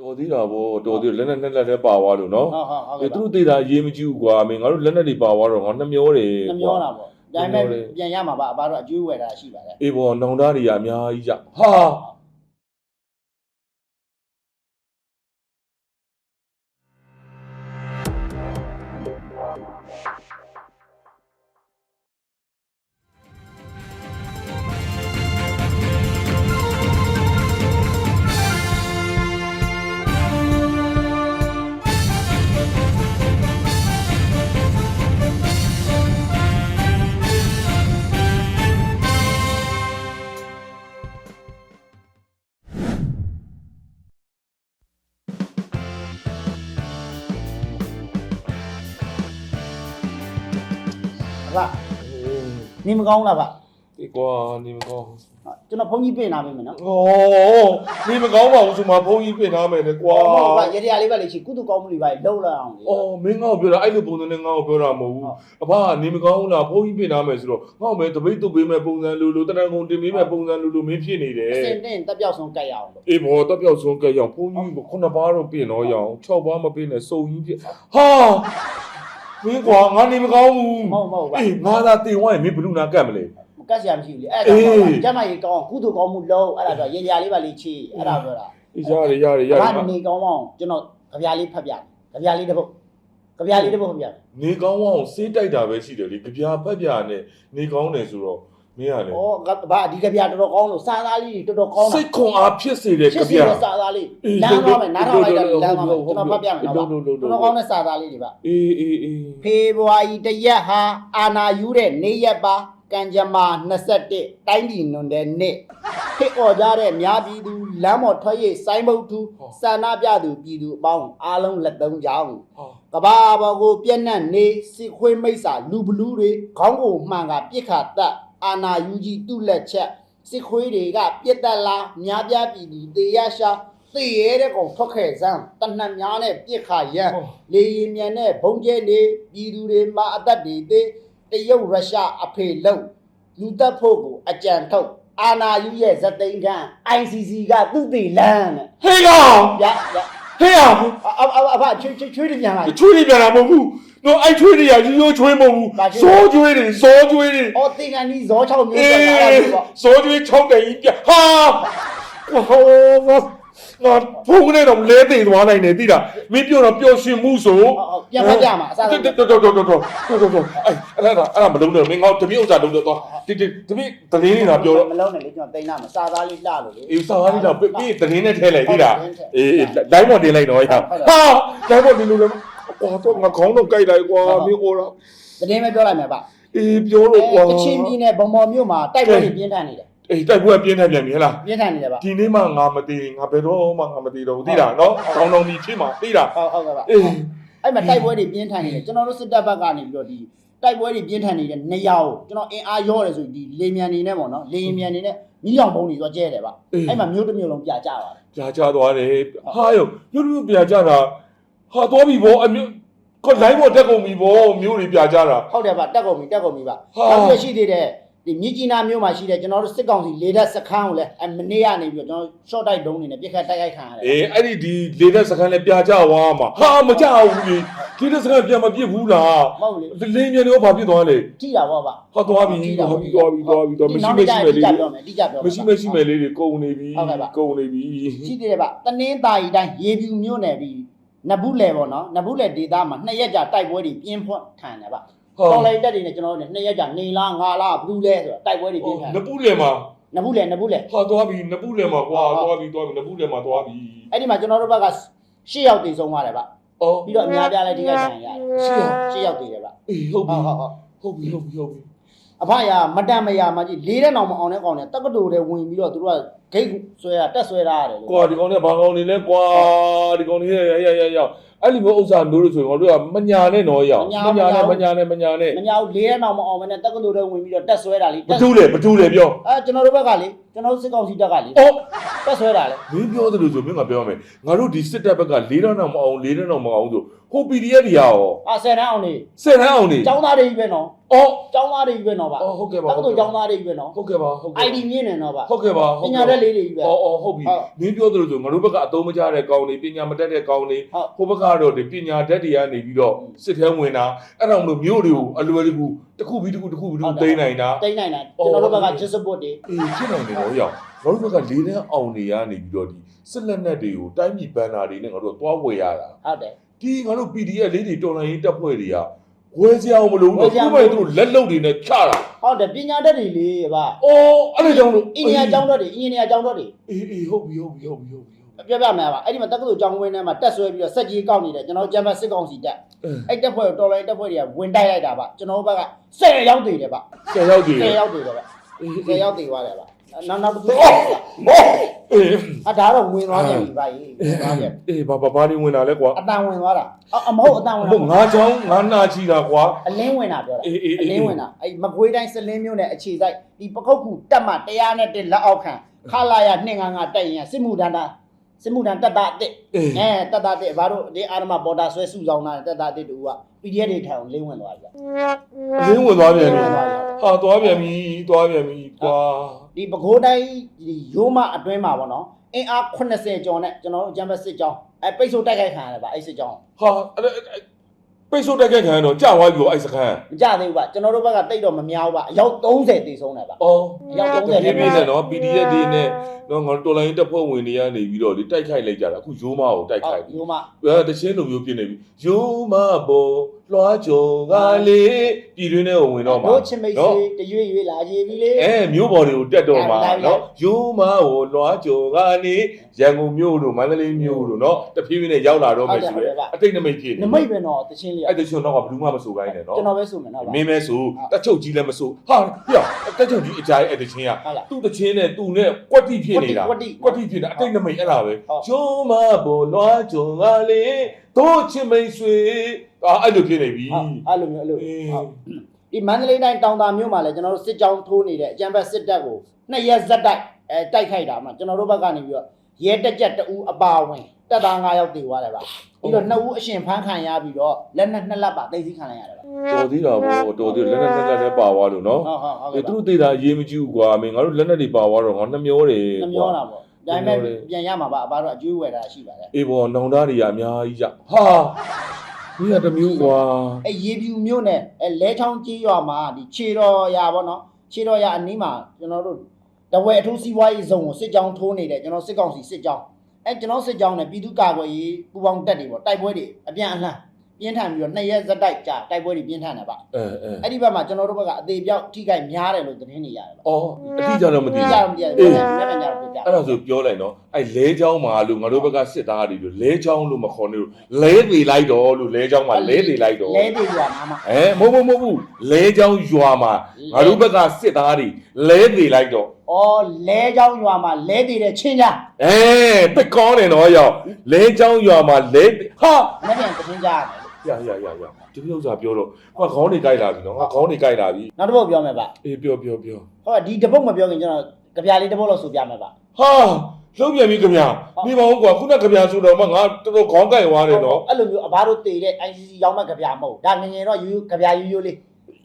တော်သေးတာဗောတော်သေးတယ်လက်နဲ့နဲ့လက်နဲ့ပါသွားလို့နော်ဟုတ်ဟုတ်ဟုတ်အဲကဲ့သူတို့သေးတာအရေးမကြီးဘူးကွာမင်းငါတို့လက်နဲ့တွေပါသွားတော့ငါနှမျောတယ်နှမျောတာပေါ့ဒါပေမဲ့ပြန်ရမှာပါအဘတို့အကျွေးဝယ်တာရှိပါတယ်အေးဗောနောင်တတွေကအများကြီးကြဟာ နေမကောင်းလားဗျဒီကွာနေမကောင်းကျွန်တော်ဘုန်းကြီးပြင်လာပြီမယ်နော်ဩနေမကောင်းပါဘူးဆိုမှဘုန်းကြီးပြင်ထားမယ်လေကွာဟုတ်ပါရေတရားလေးပဲလေရှိကုသကောင်းမှုတွေပါလှုပ်လာအောင်လေအော်မင်းငါ့ကိုပြောတာအဲ့လိုပုံစံနဲ့ငါ့ကိုပြောတာမဟုတ်ဘူးအဖကနေမကောင်းဘူးလားဘုန်းကြီးပြင်ထားမယ်ဆိုတော့ငါ့ကိုမဲတပိတ်တုပ်ပေးမဲ့ပုံစံလိုလိုတဏ္ဍကုံတင်ပေးမဲ့ပုံစံလိုလိုမင်းဖြစ်နေတယ်အစင်တင်တက်ပြောက်ဆုံးကြိုက်ရအောင်လို့အေးဘောတက်ပြောက်ဆုံးကြက်ရောင်ဘုန်းကြီးကခုနှစ်ပါးတော့ပြင်တော့ရအောင်6ပါးမပြင်နဲ့စုံကြီးဖြစ်ဟာ မင်းကွာငါနေမကောင်းဘူးမဟုတ်မဟုတ်ဗျအေးငါသာတင်သွားရင်မင်းဘယ်လိုနာကတ်မလဲ ကတ်စရာမရှိဘူးလေအဲ့ဒါတော့ကျမကြီးကောင်းကုသကောင်းမှုလုံးအဲ့ဒါတော့ရေတရားလေးပဲလေချီအဲ့ဒါပြောတာအေးရတယ်ရတယ်ရတဘာယ်နေကောင်းအောင်ကျွန်တော်ကြပြားလေးဖတ်ပြကြပြားလေးတစ်ပုတ်ကြပြားလေးတစ်ပုတ်ဖတ်ပြနေကောင်းအောင်စေးတိုက်တာပဲရှိတယ်လေကြပြာဖက်ပြာနဲ့နေကောင်းတယ်ဆိုတော့ မင်းကလေဩဘာဒီကြပြားတော်တော်ကောင်းလို့စာသားလေးတော်တော်ကောင်းတာစိတ်ခွန်အားဖြစ်စေတဲ့ချကြစ်စီပြာတဲ့စာသားလေးလမ်းသွားမယ်နားထောင်လိုက်တာလမ်းသွားမယ်ကျွန်တော်ဖတ်ပြမယ်နော်တော်တော်ကောင်းတဲ့စာသားလေးတွေပါအေးအေးအေးဖေဖော်ဝါရီတရက်ဟာအာနာယူတဲ့နေ့ရက်ပါကံကြမ္မာ21တိုင်းပြည်နွန်တဲ့နေ့ခေအော်ကြတဲ့များပြည်သူလမ်းပေါ်ထွက်ရေးစိုင်းမုတ်သူစန္ဒပြသူပြည်သူအပေါင်းအားလုံးလက်သုံးကြောင်းဟာကဘာပေါ်ကိုပြက်နှက်နေစစ်ခွေးမိတ်စာလူဘလူးတွေခေါင်းကိုမှန်ကပြစ်ခတ်တက် အာနာယူကြီးသူ့လက်ချက်စစ်ခွေးတွေကပြက်တက်လာများပြားပြည်သူတေရရှာသေရဲတဲ့ကောင်ထွက်ခဲ့စမ်းတနတ်များနဲ့ပြစ်ခါရန်လေရင်မြန်နဲ့ဘုံကျဲနေပြည်သူတွေမှာအသက်တွေသေးတရုတ်ရုရှားအဖေလုံးလူတက်ဖို့ကိုအကြံထုတ်အာနာယူရဲ့ဇသိန်းခန့် ICC ကသူ့တေလန်းတဲ့ဟေးကောင်ဗျာဗျာဟေးအောင်အအအအဖချွေးချွေးချွေးတယ်ပြန်လာချွေးတွေပြန်လာမဟုတ်ဘူး တော့အဲ့ချွေးတွေကရိုးရိုးချွေးမဟုတ်ဘူးဇောချွေးတွေဇောချွေးတွေအော်တင်ကန်ကြီးဇော6မျိုးအေးဇောချွေး6တိုင်ကြီးပြဟာဟိုးတော့ဖုန်းနဲ့တော့လဲသိသွားနိုင်တယ်သိလားမင်းပြောတော့ပျော်ရွှင်မှုဆိုပြန်မပြမှာအစားတော်တော်တော်တော်တော်တော်တော်အဲ့အဲ့ဒါအဲ့ဒါမလုံးတော့မင်းငေါတမိဥစ္စာလုံးတော့သွားတိတိတမိတလင်းနေတာပြောတော့မလုံးနဲ့လေကျွန်တော်တိန်လာမှာစာသားလေးလှလို့လေအေးစာသားလေးလှပြီးတလင်းနဲ့ထဲလိုက်သိလားအေး live ပေါ်တင်လိုက်တော့ဟာ live ပေါ်တင်လို့လည်း ကွာတော့ငါခေါင်းတော့ကြိုက်လိုက်ကွာမင်းဟောတော့တရင်ပဲပြောလိုက်မယ်ဗျအေးပြောလို့ကွာကချင်းပြည်နယ်ဗမော်မြို့မှာတိုက်ပွဲတွေပြင်းထန်နေတယ်အေးတိုက်ပွဲပြင်းထန်ပြန်ပြီဟလားပြင်းထန်နေတယ်ဗျဒီနေ့မှငါမသိငါဘယ်တော့မှငါမသိတော့ဘူးသိလားနော်တောင်းတောင်းဒီဖြစ်မှာသိလားဟုတ်ဟုတ်ကဲ့ဗျအေးအဲ့မှာတိုက်ပွဲတွေပြင်းထန်နေတယ်ကျွန်တော်တို့စစ်တပ်ဘက်ကနေပြီးတော့ဒီတိုက်ပွဲတွေပြင်းထန်နေတဲ့နေရာကိုကျွန်တော်အင်အားရောတယ်ဆိုဒီလေမြန်နေနဲ့ပေါ့နော်လေမြန်နေနဲ့မိလောင်ဘုံတွေသွားကျဲတယ်ဗျအဲ့မှာမျိုးတစ်မျိုးလုံးပြကြပါတယ်ပြာချသွားတယ်ဟာယောမြို့မြို့ပြာချတာ ဟာသွားပြီဗောအမျိုးကလိုင်းပေါ်တက်ကုန်ပြီဗောမြို့တွေပြာချတာ ဟုတ်တယ်ဗျတက်ကုန်ပြီတက်ကုန်ပြီဗျဟာ နောက်ပြီးရှိသေးတယ်ဒီမြကြီးနားမြို့မှာရှိတဲ့ကျွန်တော်တို့စစ်ကောင်စီလေတပ်စခန်းကိုလည်းအမနေ့ကနေပြီးတော့ကျွန်တော် short တိုက်ဒုံးနေနဲ့ပြစ်ခတ်တိုက်ခိုက်ခံရတယ် အေးအဲ့ဒီဒီလေတဲ့စကန်လည်းပြာချသွားမှာဟာမကြဘူးလေလေတဲ့စကန်ပြန်မပြစ်ဘူးလားမဟုတ်လေ လင်းမြန်တော့ဘာဖြစ်သွားလဲကြည့်တာပေါ့ဗျဟာသွားပြီသွားပြီသွားပြီသွားပြီသွားမရှိမရှိမယ်လေးတိကျပြောမယ်တိကျပြောမယ်မရှိမရှိမယ်လေးတွေကုန်နေပြီဟုတ်ကဲ့ပါ ကုန်နေပြီ ရှိသေးတယ်ဗျတနင်းသားရီတိုင်းရေပြူမြို့နယ်ဒီ နဘူးလေပေါ့နော်နဘူးလေဒေသမှာနှစ်ရက်ကြာတိုက်ပွဲတွေပြင်းဖွင့်ခံတယ်ဗျဟာတော်လိုင်းတက်တွေနဲ့ကျွန်တော်တို့နှစ်ရက်ကြာနေလားငါလားဘူးလဲဆိုတော့တိုက်ပွဲတွေပြင်းခံနပူလေမှာနဘူးလေနဘူးလေဟာသွားပြီနပူလေမှာကွာသွားပြီသွားပြီနပူလေမှာသွားပြီအဲ့ဒီမှာကျွန်တော်တို့ဘက်က၈ယောက်တည်ဆုံးသွားတယ်ဗျအော်ပြီးတော့အများပြားလည်းဒီကခံရတယ်ရှိရော၈ယောက်တည်တယ်ဗျအေးဟုတ်ပြီဟုတ်ဟုတ်ဟုတ်ဟုတ်ပြီဟုတ်ပြီဟုတ်ပြီ အဖရမတန်မရမကြီးလေးတဲ့နောင်မအောင်တဲ့ကောင်နဲ့တက္ကသိုလ်တွေဝင်ပြီးတော့သူတို့ကဂိတ်ဆွဲရတက်ဆွဲထားရတယ်လို့ကွာဒီကောင်နဲ့ဘာကောင်နေလဲကွာဒီကောင်နေရရရရအဲ့လိုမျိုးဥစ္စာမျိုးလို့ဆိုရင်တို့ကမညာနဲ့တော့ရအောင်မညာနဲ့မညာနဲ့မညာနဲ့မညာဘူးလေးတဲ့နောင်မအောင်မနဲ့တက္ကသိုလ်တွေဝင်ပြီးတော့တက်ဆွဲတာလေဘသူလဲဘသူလဲပြောအဲကျွန်တော်တို့ဘက်ကလေ ကျွန်တော်တို့စစ်ကောင်စီတပ်ကလေ အော် တက်ဆွဲတာလေ မင်းပြောသလိုဆိုမင်းကပြောမယ်ငါတို့ဒီစစ်တပ်ဘက်က၄တန်းတော့မအောင်၄တန်းတော့မအောင်ဆိုဟို PDF တွေရော အာဆယ်တန်းအောင်နေ စက်တန်းအောင်နေ ចောင်းသားတွေကြီးပဲနော် အော် ចောင်းသားတွေကြီးပဲနော်ဗျ အော်ဟုတ်ကဲ့ပါ တက္ကသိုလ်ចောင်းသားတွေကြီးပဲနော် ဟုတ်ကဲ့ပါဟုတ်ကဲ့ ID မြင့်နေနော်ဗျ ဟုတ်ကဲ့ပါ ပညာတတ်လေးတွေကြီးပဲ အော်အော်ဟုတ်ပြီ ဟုတ် မင်းပြောသလိုဆိုငါတို့ဘက်ကအသုံးမကျတဲ့ကောင်းနေပညာမတတ်တဲ့ကောင်းနေ ဟုတ် ဟိုဘက်ကတော့ဒီပညာတတ်တွေကနေပြီးတော့စစ်ထဲဝင်တာအဲ့တော့မလို့မျိုးတွေကိုအလွယ်တကူတစ်ခုပြီးတစ်ခုတစ်ခုပြီးတစ်ခုသိမ်းနိုင်တာ တိတ်နိုင်တာ အော် ကျွန်တော်တို့ဘက်က just support တွေ အေးဖြစ်နိုင်တယ် တော့ရောက်ငါတို့ဘက်ကလေးတန်းအောင်နေရနေပြီးတော့ဒီစစ်လက်နက်တွေကိုတိုင်းပြည်ဘန်နာတွေနဲ့ငါတို့ကသွားဝယ်ရတာဟုတ်တယ်ဒီငါတို့ PDF လေးတွေတော်လိုင်းရေးတပ်ဖွဲ့တွေကဝယ်စရာမလိုဘူးဝယ်တော့စရာခုမမှလိုဘူးသူတို့လက်လုံတွေနဲ့ချတာဟုတ်တယ်ပညာတတ်တွေလေဗျအော်အဲ့ဒါကြောင့်လို့အင်ဂျင်နီယာကျောင်းတော်တွေအင်ဂျင်နီယာကျောင်းတော်တွေအေးအေးဟုတ်ပြီဟုတ်ပြီဟုတ်ပြီဟုတ်ပြီဟုတ်ပြီပြပြမယ်ပါအဲ့ဒီမှာတက္ကသိုလ်ကျောင်းဝင်းထဲမှာတက်ဆွဲပြီးတော့စက်ကြီးကောက်နေတယ်ကျွန်တော်ကျမ်းပတ်စစ်ကောင်စီတက်အဲအဲ့တက်ဖွဲ့ကိုတော်လိုင်းတက်ဖွဲ့တွေကဝင်တိုက်လိုက်တာဗျကျွန်တော်တို့ဘက်က10ရောက်သေးတယ်ဗျဆယ်ရောက်ပြီ10ရောက်သေးတယ်ဗျအေး10အေးရောက်သေးသွားတယ်ဗျ နောက်နောက်တစ်ခုအော်အော်အေးအဒါတော့ဝင်သွားပြန်ပြီဗျကြီးဝင်သွားပြန်အေးဘာဘာဘာနေဝင်တာလဲကွာအတန်ဝင်သွားတာအအမဟုတ်အတန်ဝင်ဟုတ်ငါချောင်းငါနာချီတာကွာအလင်းဝင်တာပြောတာအေးအေးအေးအလင်းဝင်တာအဲ့မကွေးတိုင်းစလင်းမြို့နယ်အခြေစိုက်ဒီပကုတ်ကူတက်မှတရားနဲ့တက်လက်အောက်ခံခလာရ255တက်ရင်စစ်မှုဒဏ္ဍာစစ်မှုဒဏ်တက်တာအစ်အေးအဲတက်တာတက်ဘာလို့ဒီအာရမပေါ်တာဆွဲစုဆောင်တာတက်တာတက်တူက PDF တွေထိုင်အောင်လင်းဝင်သွားပြီအင်းဝင်သွားပြန်ပြီလင်းဝင်သွားပြီဟာသွားပြန်ပြီသွားပြန်ပြီကွာ ဒီပဲခူးတိုင်းဒီရိုးမအတွင်းမှာပေါ့နော်အင်အား80ကျော်နဲ့ကျွန်တော်တို့ဂျမ်ဘတ်စစ်ကြောင်းအဲပိတ်ဆို့တိုက်ခိုက်ခံရတယ်ဗျအဲ့စစ်ကြောင်းဟာအဲ့အဲ့ပိတ်ဆို့တက်ခဲ့ခံရတော့ကြာသွားပြီပေါ့အဲ့စခန်းမကြသေးဘူးဗျကျွန်တော်တို့ဘက်ကတိတ်တော့မများဘူးဗျအယောက်30တေဆုံးတယ်ဗျအော်အယောက်30ပြင်းပြင်းနဲ့နော် PDF တွေနဲ့နော်ငါတို့တော်လိုင်းတပ်ဖွဲ့ဝင်တွေကနေပြီးတော့ဒီတိုက်ခိုက်လိုက်ကြတာအခုရိုးမကိုတိုက်ဟုတ်ခိုက်ပြီရိုးမ အဲတချင်းလိုမျိုးပြင်းနေပြီရိုးမဘော လွှားကြုံကလေးပြည်တွင်းထဲကိုဝင်တော့မှာတို့ချင်မိတ်ဆွေတရွေ့ရွေ့လာကြည်ပြီလေအဲမျိုးပေါ်တွေကိုတက်တော့မှာအဲလိုက်လိုက်နော်ရိုးမကိုလွှားကြုံကနေရန်ကုန်မြို့တို့မန္တလေးမြို့တို့နော်တဖြည်းဖြည်းနဲ့ရောက်လာတော့မယ်ရှိတယ်အတိတ်နမိတ်ဖြစ်နမိတ်ပဲနော်တချင်းလေးအဲ့တချင်းတော့ကဘယ်သူမှမဆိုခိုင်းနဲ့နော်ကျွန်တော်ပဲဆိုမယ်နော်ဗျမင်းမဲဆိုတက်ချုပ်ကြီးလည်းမဆိုဟာပြောတက်ချုပ်ကြီးအကြိုင်အဲ့တချင်းကဟုတ်လားသူ့တချင်းနဲ့သူ့နဲ့ကွက်တိဖြစ်နေတာကွက်တိကွက်တိဖြစ်နေတာအတိတ်နမိတ်အဲ့ဒါပဲဟုတ်ကျုံးမဘလွားကျုံကလေး တို့ချစ်မိတ်ဆွေအာအဲ့လိုဖြစ်နေပြီဟုတ်အဲ့လိုမျိုးအဲ့လိုအေးဟုတ်ဒီမန္တလေးတိုင်းတောင်တာမြို့မှာလည်းကျွန်တော်တို့စစ်ကြောင်းထိုးနေတဲ့အကြံဘက်စစ်တပ်ကိုနှစ်ရက်ဇက်တိုက်အဲတိုက်ခိုက်တာမှာကျွန်တော်တို့ဘက်ကနေပြီးတော့ရဲတက်ကြက်တအူအပါဝင်တက်သား9ယောက်တည်သွားတယ်ဗျပြီးတော့နှစ်ဦးအရှင်ဖမ်းခံရပြီးတော့လက်နဲ့နှစ်လက်ပါသိသိခံလိုက်ရတယ်ဗျတော်သေးတာဗောတော်သေးလက်နဲ့လက်နဲ့လည်းပါသွားလို့နော်ဟုတ်ဟုတ်ဟုတ်အဲကဲ့သူတို့သေးတာရေးမကြည့်ဘူးကွာမင်းငါတို့လက်နဲ့တွေပါသွားတော့ငါနှမျောတယ်နှမျောတာပေါ့ ဒါပေမဲ့ပြန်ရမှာပါအဘတို့အကျွေးဝယ်တာရှိပါတယ်အေးဗောနောင်သားတွေကအများကြီးကြဟာဒီကတစ်မျိုးကွာအဲရေပြူမြို့နယ်အဲလဲချောင်းကြီးရွာမှာဒီခြေတော်ရပေါ့နော်ခြေတော်ရအနီးမှာကျွန်တော်တို့တဝဲအထူးစီးပွားရေးဇုံကိုစစ်ကြောင်းထိုးနေတယ်ကျွန်တော်စစ်ကောင်စီစစ်ကြောင်းအဲကျွန်တော်စစ်ကြောင်းနဲ့ပြည်သူ့ကာကွယ်ရေးပူးပေါင်းတပ်တွေပေါ့တိုက်ပွဲတွေအပြန်အလှန် ပြင်းထန်ပြီးတော့နှစ်ရက်ဇက်တိုက်ကြာတိုက်ပွဲတွေပြင်းထန်တယ်ဗျအဲအဲအဲ့ဒီဘက်မှာကျွန်တော်တို့ဘက်ကအသေးပြောက်ထိခိုက်များတယ်လို့သတင်းနေရတယ်ဗျအော်အတိအကျတော့မသိပြဘူးကြတော့မပြရတယ်လည်းလည်းကြတော့ပြကြအဲ့ဒါဆိုပြောလိုက်နော်အဲ့လဲချောင်းမှာလို့ငါတို့ဘက်ကစစ်သားတွေလို့လဲချောင်းလို့မခေါ်နေလို့လဲသေးလိုက်တော့လို့လဲချောင်းမှာလဲသေးလိုက်တော့လဲသေးရွာနားမှာအဲမဟုတ်ဘူးမဟုတ်ဘူးလဲချောင်းရွာမှာငါတို့ဘက်ကစစ်သားတွေလဲသေးလိုက်တော့အော်လဲချောင်းရွာမှာလဲသေးတဲ့ချင်းကြအဲတကောင်းတယ်နော်ရောက်လဲချောင်းရွာမှာလဲဟာမနေ့ကသတင်းကြ ရတယ်ရရရရဒီဥစ္စာပြောတော့ငါခေါင်းတွေကြိုက်လာပြီနော်ငါခေါင်းတွေကြိုက်လာပြီနောက်တစ်ပုတ်ပြောမယ်ဗျအေးပြောပြောပြောဟောဒီတပုတ်မပြောခင်ကျွန်တော်ကြပြလေးတစ်ပုတ်လောက်ဆိုပြမယ်ဗျဟာလုံးပြန်ပြီခင်ဗျာနေပါဦးကွာခုနကခင်ဗျာဆိုတော့မှငါတော်တော်ခေါင်းကြိုက်သွားတယ်နော်အဲ့လိုမျိုးအဘတို့တည်တဲ့ ICC ရောက်မဲ့ကြပြမဟုတ်ဒါငငယ်တော့ယူကြပြယူယူလေး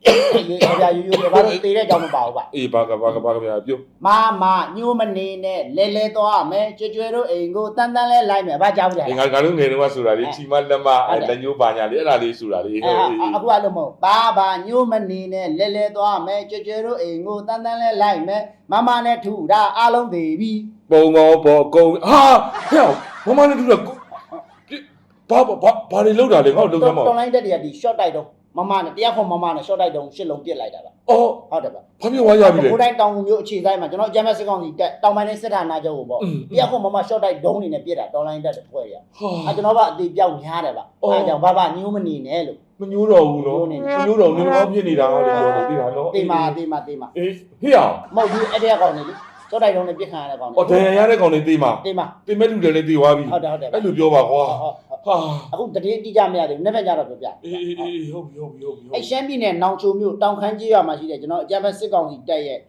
ကြပြယူယူလေးအဘတို့တည်တဲ့ကြောင့်မပါဘူးဗျအေးဘာကဘာကဘာခင်ဗျာပြောမမညိုးမနေနဲ့လဲလဲသွားမယ်ကြွကြွတို့အိမ်ကိုတန်တန်လဲလိုက်မယ်ဘာကြောက်ကြလဲအေးငါငါတို့ငယ်တော့ဆိုတာလေချီမလက်မအဲလက်ညိုးပါညာလေးအဲ့ဒါလေးဆိုတာလေအဲအခုအဲ့လိုမဟုတ်ဘာဘာညိုးမနေနဲ့လဲလဲသွားမယ်ကြွကြွတို့အိမ်ကိုတန်တန်လဲလိုက်မယ်မမနဲ့ထူတာအားလုံးသေးပြီပုံမောပေါ်ကုံဟာဟဲ့မမနဲ့တူတော့ဘာဘာဘာတွေလောက်တာလဲငါ့ကိုလုံသမောတော်လိုင်းတက်တွေကဒီ short တိုက်တော့ မမနဲ့တရားခွန်မမနဲ့ short တိုက်တော့ရှစ်လုံးပြစ်လိုက်တာဗျအော်ဟုတ်တယ်ဗျဘာဖြစ်သွားရပြီလဲကိုတိုင်းတောင်မျိုးအခြေဆိုင်မှာကျွန်တော်အကြမ်းမဲ့စစ်ကောင်စီတက်တောင်ပိုင်းနဲ့စစ်ဌာနချုပ်ကိုပေါ့อืมတရားခွန်မမ short တိုက်ဒုံးနေနဲ့ပြစ်တာတော်လိုင်းတက်တဲ့ဖွဲ့ရဟာ အဲကျွန်တော်ကအသေးပြောက်များတယ်ဗျအော် အဲကြောင့်ဘာဘာညိုးမနေနဲ့လို့ မညိုးတော့ဘူးနော်မညိုးတော့နေတော့ဖြစ်နေတာလေပြောတယ်သိတာနော်တေးမာတေးမာတေးမာအေးဟေ့အောင်မဟုတ်ဘူးအဲ့တဲ့ကောင်နေလေရှော့တိုက်တုံးနဲ့ပြစ်ခံရတဲ့ကောင်အော်ဒဏ်ရာရတဲ့ကောင်တွေသိမှာတင်ပါသိမဲ့လူတွေလည်းသိသွားပြီဟုတ်တယ်ဟုတ်တယ် အဲ့လိုပြောပါကွာဟုတ်ဟုတ် ဟာအခုတတိအတိအကျမရသေးဘူးနေ့ဖက်ကြတော့ပြောပြအေးအေးအေးဟုတ်ပြီဟုတ်ပြီဟုတ်ပြီဟုတ်အဲပြီရှမ်းပြည်နယ်နောင်ချိုမြို့တောင်ခမ်းကြီးရွာမှာရှိတဲ့ကျွန်တော်အကြမ်းဖက်စစ်ကောင်စီတပ်ရဲ့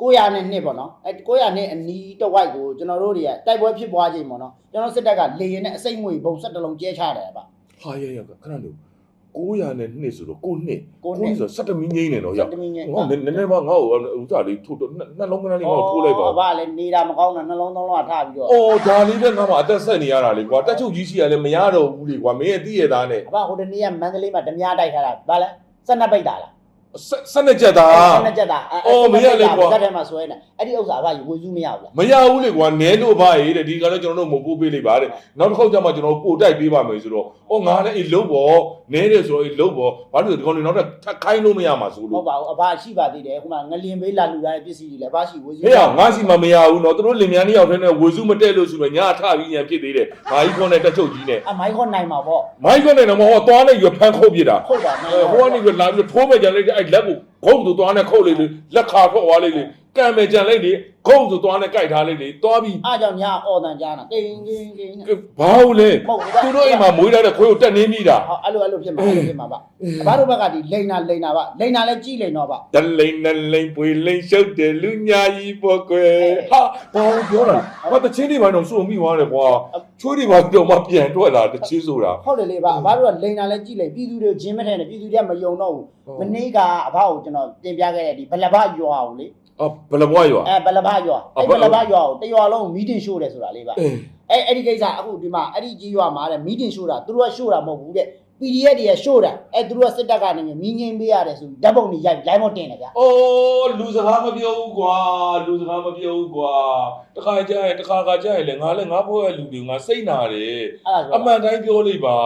900နဲ့နှစ်ပေါ့နော်အဲ900နဲ့အနီးတစ်ဝိုက်ကိုကျွန်တော်တို့တွေကတိုက်ပွဲဖြစ်ပွားခြင်းပေါ့နော်ကျွန်တော်စစ်တပ်ကလေရင်နဲ့အစိမ့်ငွေဘုံဆက်တလုံးကျဲချတယ်ဗျ ဟာရရခဏလို့ 900နဲ့နှစ်ဆိုတော့9နှစ်9နှစ်ဆို17မီးငိမ့်နေတော့ရောက်17မီးငိမ့်ငါနည်းနည်းမငါ့ကိုဥစားလေးထိုးတော့နှလုံးကလေးငါ့ကိုထိုးလိုက်ပါအဘလည်းနေတာမကောင်းတာနှလုံးသုံးလုံးထားပြီးတော့အော်ဒါလေးပဲငါမှအသက်ဆက်နေရတာလေကွာတက်ချုပ်ကြီးစီကလည်းမရတော့ဘူးလေကွာမင်းရဲ့တည့်ရသားနဲ့အဘဟိုတနေ့ကမန္တလေးမှာဓမြတိုက်ထားတာဗာလဲဆက်နှစ်ပိတ်တာလား ဆက်နဲ့ကြက်သားဆက်နှစ်ကြက်တာအော်မရလေကွာဇက်ထဲမှာဆွဲနေအဲ့ဒီဥစ္စာအဘယူဝေစုမရဘူးလားမရဘူးလေကွာနဲလို့ပါရေးတဲ့ဒီကလည်းကျွန်တော်တို့မပို့ပေးလိုက်ပါတဲ့နောက်တစ်ခေါက်ကျမှကျွန်တော်ပို့တိုက်ပေးပါမယ်ဆိုတော့အော်ငါလည်းအေးလုံးပေါ့နဲတယ်ဆိုတော့အေးလုံးပေါ့ဘာလို့လဲဒီကောင်တွေနောက်ထပ်ထပ်ခိုင်းလို့မရမှာဆိုဟုလို့တ်ပါဘူးအဘရှိပါသေးတယ်ခုမှငလျင်ဘေးလာလူလာတဲ့ပစ္စည်းတွေလည်းအဘရှိဝေစုဟေးငါစီမမရဘူးနော်သူတို့လင်မြန်းလေးရောက်တဲ့ဝေစုမတက်လို့ဆိုတော့ညာထပြီးရန်ဖြစ်သေးတယ်မာကြီးခွန်းနဲ့တက်ချုပ်ကြီးနဲ့အမိုက်ခေါ်နိုင်မှာပေါ့မိုက်ခွန်းနဲ့တော့မဟုတ်သွားနဲ့ရွဖန်းခုတ်ပြတာဟုတ်ပါနိုင်ဟိုကနေပြီးလာပြီးထိုးမဲ့ကြလိုက်အဲ့လက်ကိုခုတ်သူသွားနဲ့ခုတ်လိုက်လေလက်ခါထွက်သွားလိုက်လေ ကံမဲ့ကြလိုက်လေခုတ်သူသွားနဲ့ကြိုက်ထားလိုက်လေသွားပြီးအားကြောင့်ညာအော်တန်ကြားတာတင်းတင်းတင်းနဲ့ဘာလို့လဲမဟုတ်ဘူးသူတို့အိမ်မှာမွေးလာတဲ့ခွေးကိုတက်နေမိတာဟောအဲ့လိုအဲ့လိုဖြစ်မှာအဲ့လိုဖြစ်မှာပါအဘတို့ဘက်ကဒီလိန်နာလိန်နာပါလိန်နာလည်းကြည်လိန်တော့ပါတလိန်နလိန်ပွေလိန်ရှုပ်တယ်လူညာကြီးပေါ့ကွယ်ဟာဘာလို့ပြောတာဘာတချင်းတွေဘာတော့စုံမိသွားတယ်ကွာချွေးတွေဘာတော့မှပြန်ထွက်လာတချင်းဆိုတာဟုတ်တယ်လေဗျအဘတို့ကလိန်နာလည်းကြည်လိန်ပြည်သူတွေဂျင်းမထဲနဲ့ပြည်သူတွေကမယုံတော့ဘူးမနေ့ကအဘကိုကျွန်တော်တင်ပြခဲ့တဲ့ဒီဘလဘရွာကိုလေ အော်ဘယ်လိုဘွားရွာအဲဘလဘရွာအဲဘလဘရွာကိုတရွာလုံးမီတင်ရှိုးတယ်ဆိုတာလေဗျအေးအဲအဲ့ဒီကိစ္စအခုဒီမှာအဲ့ဒီကြီးရွာမှာတဲ့မီတင်ရှိုးတာသူတို့ကရှိုးတာမဟုတ်ဘူးတဲ့ PDF တွေကရှိုးတာအဲသူတို့ကစစ်တပ်ကနေမီးငိမ့်ပေးရတယ်ဆိုဓာတ်ပုံတွေရိုက်လိုင်းမတင်တယ်ဗျအိုးလူစကားမပြောဘူးကွာလူစကားမပြောဘူးကွာတခါကြာရင်တခါခါကြာရင်လေငါလည်းငါဘွားရဲ့လူတွေငါစိတ်နာတယ်အဲ့ဒါအမှန်တိုင်းပြောလိုက်ပါ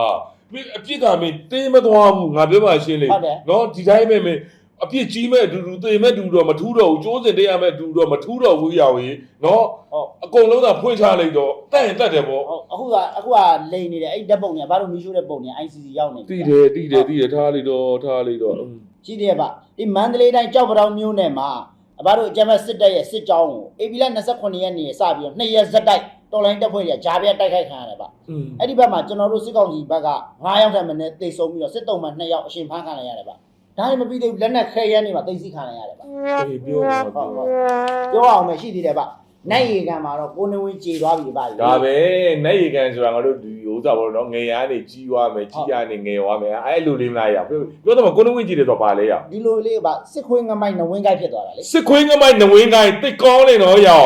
မင်းအပြစ်ကမင်းတင်းမသွားဘူးငါပြောပါရှင်းလေဟုတ်တယ်နော်ဒီတိုင်းပဲမင်း အပြစ်ကြီးမဲ့အတူတူသေမဲ့အတူတူတော့မထူးတော့ဘူးကျိုးစင်တရမဲ့အတူတူတော့မထူးတော့ဘူးရအောင်နော်ဟုတ်အကုန်လုံးကဖွင့်ချလိုက်တော့တက်ရင်တက်တယ်ပေါ့ဟုတ်အခုကအခုကလိန်နေတယ်အဲ့ဓာတ်ပုံတွေကဘာလို့မီးရှိုးတဲ့ပုံတွေ ICC ရောက်နေတိတယ်တိတယ်တိတယ်ထားလိုက်တော့ထားလိုက်တော့ရှိတယ်ဗျဒီမန္တလေးတိုင်းကြောက်ပတောင်မြို့နယ်မှာအဘတို့အကြမ်းဖက်စစ်တပ်ရဲ့စစ်ကြောင်းကိုအေပီလာ29ရက်နေ့စပြီးတော့2ရက်ဇက်တိုက်တော်လိုင်းတပ်ဖွဲ့တွေကဂျားပြတိုက်ခိုက်ခံရတယ်ဗျอืมအဲ့ဒီဘက်မှာကျွန်တော်တို့စစ်ကောင်စီဘက်က9ယောက်ထက်မနည်းတိတ်ဆုံးပြီးတော့စစ်တုံးမှ2ယောက်အရှင်ဖမ်းခံလိုက်ရတယ်ဗျ ဒါလည်းမပြီးသေးဘူးလက်နက်ခဲရမ်းနေမှာတိတ်စီခံလိုက်ရတယ်ဗျအေးပြောပါဟုတ်ပြောဟုတ်ပြောအောင်မရှိသေးတယ်ဗျနိုင်ရီကံမှာတော့ကိုနေဝင်းကြေသွားပြီဗျဒါပဲနေရီကန်ဆိုတာငါတို့ဒီဥစ္စာဘောတော့ငယ်ရနေကြီးသွားမယ်ကြီးရနေငယ်သွားမယ်အဲ့လိုလေးမလားရပြောပြောတော့ကိုနဝင်းကြီးတယ်တော့ပါလေရဒီလိုလေးဗျစစ်ခွေးငမိုက်နဝင်းကိုက်ဖြစ်သွားတာလေစစ်ခွေးငမိုက်နဝင်းကိုင်းတိတ်ကောင်းနေတော့ရော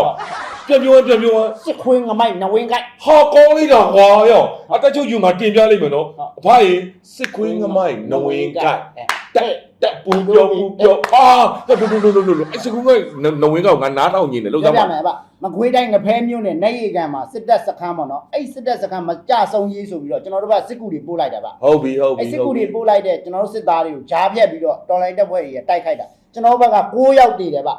ပြပြောပြပြောစစ်ခွေးငမိုက်နဝင်းကိုက်ဟာကောင်းလိုက်တာဟွာရောအတက်ချုပ်ယူငါတင်ပြလိုက်မယ်နော်အဖရေစစ်ခွေးငမိုက်နဝင်းကိုင်း တက်တက်ပူပြောပူပြောအာတူတူတူတူတူအစစ်ခွေးငမိုက်နဝင်းကောင်းငါနားထောင်နေတယ်လို့ပြောသားပြမမယ်ဗျမကွေးတိုင်းငဖဲမြို့နယ်နိုင်ရီကံမှာစစ်တပ်စခန်းပေါ့နော်အဲ့စစ်တပ်စခန်းမှာကြဆုံရေးဆိုပြီးတော့ကျွန်တော်တို့ကစစ်ကူတွေပို့လိုက်တာဗျဟုတ်ပြီဟုတ်ပြီအဲ့စစ်ကူတွေပို့လိုက်တဲ့ကျွန်တော်တို့စစ်သားတွေကိုဂျားဖြတ်ပြီးတော့တော်လိုင်းတပ်ဖွဲ့တွေတိုက်ခိုက်တာကျွန်တော်တို့ဘက်က6ယောက်တည်တယ်ဗျဟာ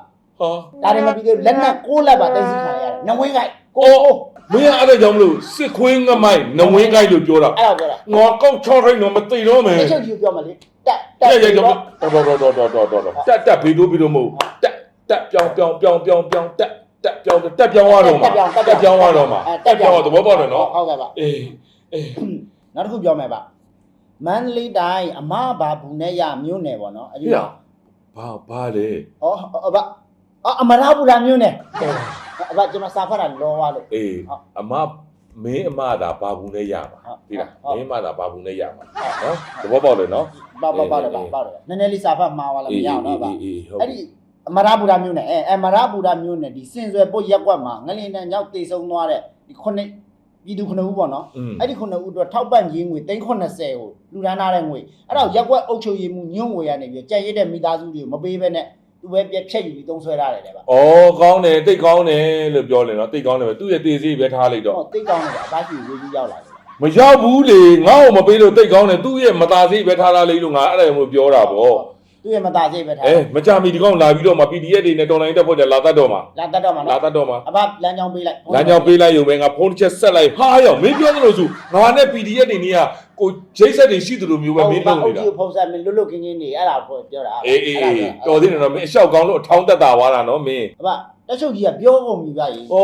ဒါတွေမပြီးသေးဘူးလက်နက်6လက်ပါတင်စီခံရရတယ်နဝင်းကိုက်ကိုအိုး မင်းအဲ့ဒါကြောင့်မလို့စစ်ခွေးငမိုက်နဝင်းကိုင်းလို့ပြောတာအဲ့ဒါပြောတာငါကောက်ချောင်းထိုင်းတော့မသိတော့မယ်အချုပ်ကြီးပြောမလေးတက်တတက်က်ရပြီးရတော့တော်တော်တော်တော်တော်တော်တော်တက်တက်ဘီတို့ဘီတို့မဟုတ်တက်တက်ပြောင်းပြောင်းပြောင်းပြောင်းပြောင်းတက်တက်ပြောင်းတက်ပြောင်းရတော့မှာတက်ပြောင်းရတော့မှာတက်ပြောင်းသဘောပေါက်တယ်နော်ဟုတ်ကဲ့ဗျအေးအေးနောက်တစ်ခုပြောမယ်ဗျမန္တလေးတိုင်းအမဘာဘူးနဲ့ရမြို့နယ်ပေါ့နော်အဲ့ဒီဟေ့ဘာဘာလေဩအဘအအမရဘူးလားမြို့နယ် အဘကျွန်တော်စာဖတ်တာလောသွားလို့အေးအမမင်းအမသာဘာဘူးနဲ့ရမှာဒီလားမင်းအမသာဘာဘူးနဲ့ရမှာနော်သဘောပေါက်တယ်နော်ပါပါပါပါပါနည်းနည်းလေးစာဖတ်မှားသွားလားမရအောင်တော့ဗျအေးဟုတ်အဲ့ဒီအမရဘူးလားမြို့နယ်အဲအမရဘူးလားမြို့နယ်ဒီစင်ဆွဲပုတ်ရက်ကွက်မှာငလင်တန်ရောက်တေဆုံးသွားတဲ့ဒီခုနှစ်ပြည်သူခုနှစ်ဦးပေါ့နော်อืมအဲ့ဒီခုနှစ်ဦးအတွက်ထောက်ပံ့ရေးငွေ380ကိုလူဒန်းထားတဲ့ငွေအဲ့တော့ရက်ကွက်အုပ်ချုပ်ရေးမှုညွန့်ငွေရနေပြီးကြံ့ရတဲ့မိသားစုတွေကိုမပေးဘဲနဲ့ သူပဲပြက်ဖြက်ယူပြီးသုံးဆွဲထားတယ်တဲ့ဗျဩကောင်းတယ်တိတ်ကောင်းတယ်လို့ပြောတယ်နော်တိတ်ကောင်းတယ်ပဲသူ့ရဲ့တေးစီပဲထားလိုက်တော့ဟောတိတ်ကောင်းတယ်ဗျအသားရှိဝေကြီးရောက်လာတယ်မရောက်ဘူးလေငါ့ကိုမပေးလို့တိတ်ကောင်းတယ်သူ့ရဲ့မသားစိပဲထားထားလိုက်လို့ငါအဲ့ဒါမျိုးပြောတာဗော သူရဲ့မသားစိတ်ပဲထားအဲမကြမီဒီကောင်လာပြီးတော့မှ PDF တွေနဲ့တော်လိုင်းတက်ဖို့ကြလာတတ်တော့မှာလာတတ်တော့မှာလာနော်တတ်တော့မှာအဘလမ်းကြောင်းပေးလိုက်လမ်းကြောင်းပေးလိုက်ရုံပဲငါဖုန်းတစ်ချက်ဆက်လိုက်ဟာရောမင်းပြောသလိုဆိုငါနဲ့ PDF တွေနေကကိုဂျိတ်ဆက်တွေရှိသလိုမျိုးပဲမင်းလုပ်နေတာဟုတ်ဖုန်းဆက်မင်းလွတ်လွတ်ကင်းကင်းနေအဲ့ဒါကိုပြောတာအေးအေးအေးတော်သေးတယ်နော်မင်းအလျှောက်ကောင်းလို့အထောင်းတက်တာသွားတာနော်မင်းအဘ တက်ချုပ်ကြီးကပြောကုန်ပြီဗျာကြီးဩ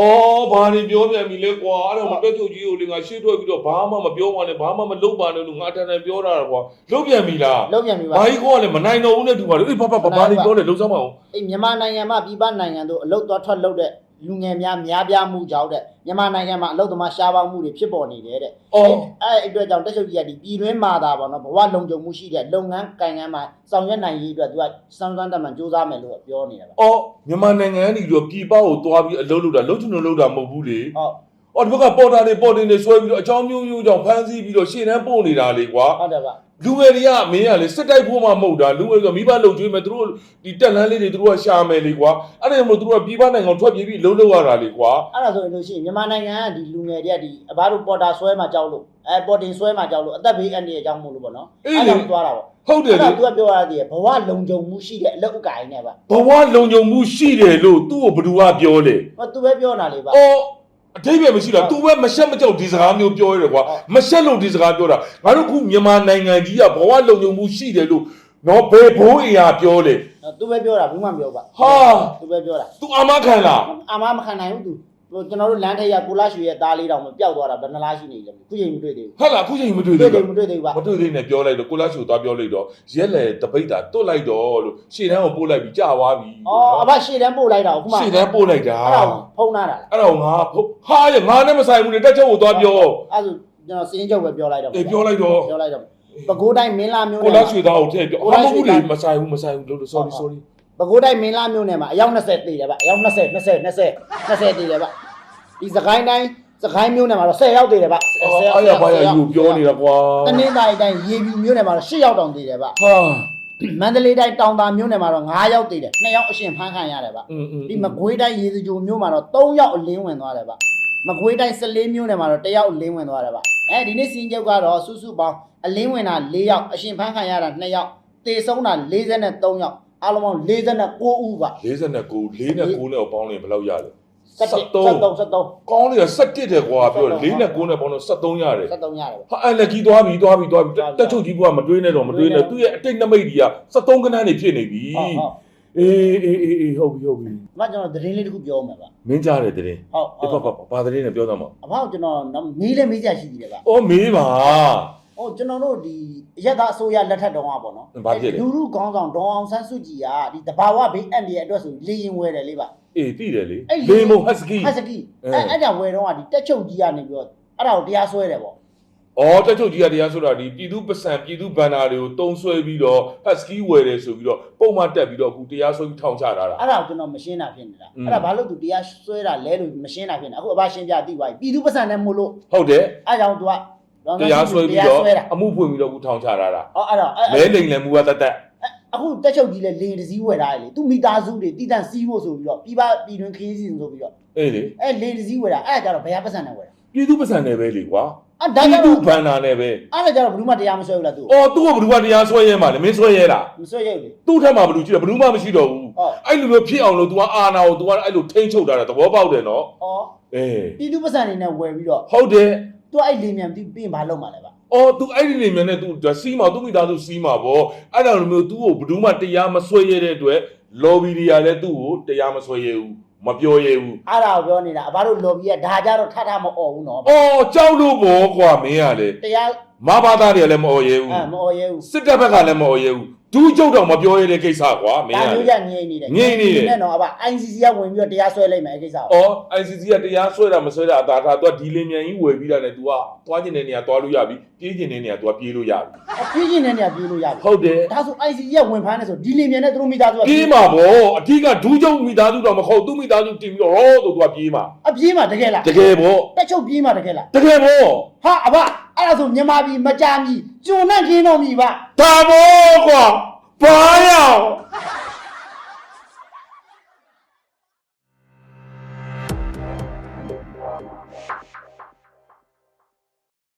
ဘာနေပြောပြန်ပြီလဲကွာအဲ့တော့မတက်ချုပ်ကြီးကိုလေငါရှေ့ထွက်ပြီးတော့ဘာမှမပြောပါနဲ့ဘာမှမလုပ်ပါနဲ့လို့ငါအတန်တန်ပြောတာကွာလုပ်ပြန်ပြီလားလောက်ပြန်ပြီဗျာဘာကြီးကောကလည်းမနိုင်တော့ဘူးနဲ့တူပါလေအေးဘာဘာဘာနေပြောလဲလုံးစမ်းမအောင်အေးမြန်မာနိုင်ငံမှာပြည်ပနိုင်ငံတို့အလုတ်သွားထွက်လုပ်တဲ့ လူငယ်များများပြားမှုကြောင့်တဲ့မြန်မာနိုင်ငံမှာအလုတ်သမားရှားပါမှုတွေဖြစ်ပေါ်နေတယ်တဲ့ဩအဲ့အဲ့အတွက်ကြောင့်တက်ချုပ်ကြီးကဒီပြည်တွင်းမှာသာပေါ့နော်ဘဝလုံခြုံမှုရှိတဲ့လုပ်ငန်းကိုင်ငန်းမှာဆောင်ရွက်နိုင်ရေးအတွက်သူကစမ်းစမ်းတမန်စူးစမ်းမယ်လို့ပြောနေတာဗျဩမြန်မာနိုင်ငံကနေပြီးတော့ပြည်ပကိုသွားပြီးအလုပ်လုပ်တာလုပ်ချင်လို့လုပ်တာမဟုတ်ဘူးလေဟုတ် အော်ဒီဘက်ကပေါ်တာတွေပေါ်တင်တွေဆွဲပြီးတော့အချောင်းမျိုးမျိုးကြောင့်ဖမ်းဆီးပြီးတော့ရှေ့တန်းပို့နေတာလေကွာဟုတ်တယ်ဗျလူငယ်တွေကမင်းကလေစစ်တိုက်ဖို့မှမဟုတ်တာလူငယ်ဆိုမိဘလုံကျွေးမယ်သူတို့ဒီတက်လန်းလေးတွေသူတို့ကရှာမယ်လေကွာအဲ့ဒါကြောင့်မို့သူတို့ကပြည်ပနိုင်ငံကိုထွက်ပြေးပြီးလှုပ်လှုပ်ရတာလေကွာအဲ့ဒါဆိုရင်လို့ရှိရင်မြန်မာနိုင်ငံကဒီလူငယ်တွေကဒီအဘတို့ပေါ်တာဆွဲမှာကြောက်လို့အဲပေါ်တင်ဆွဲမှာကြောက်လို့အသက်ဘေးအန္တရာယ်ကြောင့်မို့လို့ပေါ့နော်အဲ့ဒါသွားတာပေါ့ဟုတ်တယ်အဲ့လေဒါသူကပြောရသေးတယ်ဘဝလုံခြုံမှုရှိတဲ့အလုပ်အကိုင်နဲ့ဗျဘဝလုံခြုံမှုရှိတယ်လို့သူ့ကိုဘယ်သူကပြောလဲဟောသူပဲပြောနေတာလေဗျအော် အတိတ်ပဲမရှိတာ तू ပဲမရှက်မကြောက်ဒီစကားမျိုးပြောရတယ်ကွာမရှက်လို့ဒီစကားပြောတာငါတို့ခုမြန်မာနိုင်ငံကြီးကဘဝလုံခြုံမှုရှိတယ်လို့နော်ဘယ်ဘိုးအရာပြောလဲသူပဲပြောတာဘူးမှပြောပါဟာသူပဲပြောတာ तू အာမခံလား အာမမခံနိုင်ဘူးသူဟို ကျွန်တော်တို့လမ်းထိပ်ကကိုလာရွှေရဲ့သားလေးတောင်မပျောက်သွားတာဘယ်နှလားရှိနေလဲခုချိန်မတွေ့သေးဟဲ့လားအခုချိန်မတွေ့ဘူးသေးတွေ့ဘူးသေးမတွေ့သေးဘူးဗျမတွေ့သေးနဲ့ပြောလိုက်တော့ကိုလာရှူသွားပြောလိုက်တော့ရက်လေတပိတ်တာတွတ်လိုက်တော့လို့ရှေ့တန်းကိုပို့လိုက်ပြီးကြာသွားပြီအော်အဘရှေ့တန်းပို့လိုက်တာခုမှရှေ့တန်းပို့လိုက်တာအဲ့ဒါဖုံးလာတာလားအဲ့တော့ငါဖုတ်ဟာရငါနဲ့မဆိုင်ဘူးလေတက်ချုပ်ကိုသွားပြောအဲ့ဒါကျွန်တော်စင်းချုပ်ပဲပြောလိုက်တော့အေးပြောလိုက်တော့ပြောလိုက်တော့ပဲခူးတိုင်းမင်းလာမျိုးကိုနဲ့လာရှူသားကိုထည့်ပြောဟာမဟုတ်ဘူးလေမဆိုင်ဘူးမဆိုင်ဘူးလို့ sorry sorry ပဲခူးတိုင်းမင်းလားမြို့နယ်မှာအယောက်20တည်တယ်ဗျအယောက်20 20 20 20တည်တယ်ဗျဒီစကိုင်းတိုင်းစကိုင်းမြို့နယ်မှာတော့10ရောက်တည်တယ်ဗျအဲ့ရပါရယူပြောနေတာကွာတနင်္သာရီတိုင်းရေပြည်မြို့နယ်မှာတော့10ရောက်တောင်တည်တယ်ဗျဟာမန္တလေးတိုင်းတောင်သာမြို့နယ်မှာတော့9ရောက်တည်တယ်2ရောက်အရှင်ဖမ်းခံရတယ်ဗျဒီမကွေးတိုင်းရေစကြိုမြို့မှာတော့3ရောက်အလင်းဝင်သွားတယ်ဗျမကွေးတိုင်းစလေးမြို့နယ်မှာတော့တယောက်လင်းဝင်သွားတယ်ဗျအဲဒီနေ့စင်ကြုတ်ကတော့စုစုပေါင်းအလင်းဝင်တာ၄ယောက်အရှင်ဖန်းခံရတာ၂ယောက်တေဆုံးတာ၄၃ယောက် အားလုံးပေါင်း49ဦးဗျ49 4နဲ့9နဲ့ပေါင်းရင်ဘယ်လောက်ရလဲ73 73 ကောင်းလေးက17တယ်ကွာပြော4နဲ့9နဲ့ပေါင်းတော့73ရတယ်73ရတယ်ဗျဟာအဲ့လက်ကြီးသွားပြီသွားပြီသွားပြီတက်ချုပ်ကြီးကမတွေးနဲ့တော့မတွေးနဲ့သူ့ရဲ့အတိတ်နမိတ်ကြီးက73ကနန်းနေဖြစ်နေပြီဟုတ်ဟုတ်အေးအေးအေးအေးဟုတ်ပြီဟုတ်ပြီဒီမှာကျွန်တော်သတင်းလေးတစ်ခုပြောမှာဗျမင်းကြားတယ်တည်းဟုတ်အေးဟုတ်ပါပါဘာသတင်းနဲ့ပြောသားမအဖေကကျွန်တော်တော့မေးလဲမေးကြရှိသေးတယ်ဗျအော်မေးပါ ဟိုကျွန်တော်တို့ဒီအရက်သားအစိုးရလက်ထက်တုန်းကပေါ့နော်ဘာဖြစ်လဲလူလူကောင်းဆောင်ဒေါအောင်ဆန်းစုကြည်ကဒီတဘာဝဘေးအန်ဒီရဲ့အတွက်ဆိုလေရင်ဝယ်တယ်လေဗျအေးသိတယ်လေအဲ့လေမုံဟတ်စကီဟတ်စကီအဲ့အဲ့ကြောင့်ဝယ်တော့ကဒီတက်ချုပ်ကြီးကနေပြီးတော့အဲ့ဒါကိုတရားစွဲတယ်ပေါ့အော်တက်ချုပ်ကြီးကတရားဆိုတာဒီပြည်သူပစံပြည်သူဘန္နာတွေကိုတုံးဆွဲပြီးတော့ဟတ်စကီဝယ်တယ်ဆိုပြီးတော့ပုံမှန်တက်ပြီးတော့အခုတရားဆွဲပြီးထောင်ချတာလားအဲ့ဒါကိုကျွန်တော်မရှင်းတာဖြစ်နေတာอืมအဲ့ဒါဘာလို့သူတရားစွဲတာလဲလို့မရှင်းတာဖြစ်နေအခုအဘရှင်းပြသိသွားပြီပြည်သူပတ်စံနဲ့မို့လို့ဟုတ်တယ်အဲ့ကြောင့်သူကဒေါအောင်ဆန်း တရားစုဆွဲကြည်ပြီးတော့တရားစွဲတာအမှုဖွင့်ပြီးတော့အခုထောင်ချတာလားအော်အဲ့တော့အဲ့မဲအဲ့လိန်လည်းမူကတတ်တတ်အခုတက်ချုပ်ကြီးလည်းလေရင်တစ်စည်းဝယ်ထားတယ်လေသူမိသားစုတွေတည်တံ့စီးဖို့ဆိုပြီးတော့ပြည်ပပြည်တွင်းခရီးစဉ်ဆိုပြီးတော့အေးလေအဲ့လေရင်တစ်စည်းဝယ်တာအဲ့ဒါကြတော့ဘယ်ဟာပတ်စံနဲ့ဝယ်တာပြည်သူပစံနဲ့ပဲလေကွာအဲ့ဒါပြည်ကြသူတော့ဘန္နာနဲ့ပဲအဲ့ဒါကြတော့ဘယ်သူမှတရားမဆွဲဘူးလားသူအော်သူ့ကိုဘယ်သူကတရားဆွဲရဲမှာလဲမင်းဆွဲရဲလားမဆွဲရဘူးလေသူ့ထက်မှာဘယ်သူရှိတယ်ဘယ်သူမှမရှိတော့ဘူးဟုတ်အဲ့လိုမျိုးဖြစ်အောင်လို့ तू ကအာနာကို तू ကအဲ့လိုထိန်းချုပ်တာတဲ့သဘောပေါက်တယ်နော်ဩအေးပြည်သူပတ်စံနေနဲ့ဝယ်ပြီးတော့ဟုတ်တယ် ။ तू အဲ့လေမြန်ပြီးပြင်ဘာလုပ်မှာလဲဗျ။အော် तू အဲ့ဒီလေမြန်နဲ့ तू စီးမှာ तू မိသားစုစီးမှာပေါ့အဲ့ဒါလိုမျိုး तू ကိုဘယ်သူမှတရားမဆွဲရတဲ့အတွက် lobby တွေကလည်းသူ့ကိုတရားမဆွဲရဘူးမပြောရဘူးအဲ့ဒါကိုပြောနေတာအဘတို့ lobby ကဒါကြတော့ထထမအော်ဘူးနော်အော်ကြောက်လို့ပေါ့ကွာမင်းကလေ။တရားမဘာသားတွေကလည်းမအော်ရဘူးအဲမအော်ရဲဘူး စစ်တပ်ဘက်ကလည်းမအော်ရဘူး ဒူးကျုပ်တော့မပြောရတဲ့ကိစ္စကွာမင်း ဒါ က မျိုး လေ ကြငြိမ့်နေတယ် ငြိမ့်နေတယ် နဲ့တော့အဘ ICC ကဝင်ပြီးတော့တရားစွဲလိုက်မယ်အဲ့ကိစ္စကို အော် ICC ကတရားဆွဲတာမဆွဲတာအသာထား तू ကဒီလင်မြန်ကြီးဝယ်ပြီးတာနဲ့ तू ကသွားကျင်တဲ့နေရာသွားလို့ရပြီပြေးကျင်တဲ့နေရာ तू ကပြေးလို့ရပြီ အပြေးချင်းနဲ့နေရာပြေးလို့ရပြီ ဟုတ်တယ် ဒါဆို ICC ကဝင်ဖမ်းနေဆိုဒီလင်မြန်နဲ့သူတို့မိသားစုက ပြေးမှာပေါ့အထီးကဒူးကျုံမိသားစုတော့မခေါ်သူ့မိသားစုတင်ပြီးတော့ရောဆို तू ကပြေးမှာ အပြေးမှာတကယ်လား တကယ်ပေါ့ တက်ချုပ်ပြေးမှာတကယ်လား တကယ်ပေါ့ ဟာအဘ အဲ့ဒါဆိုမြန်မာပြည်မကြာမီကျွန်နဲ့ခင်းတော်မီပါဒါပေါ့ကွာဘာရော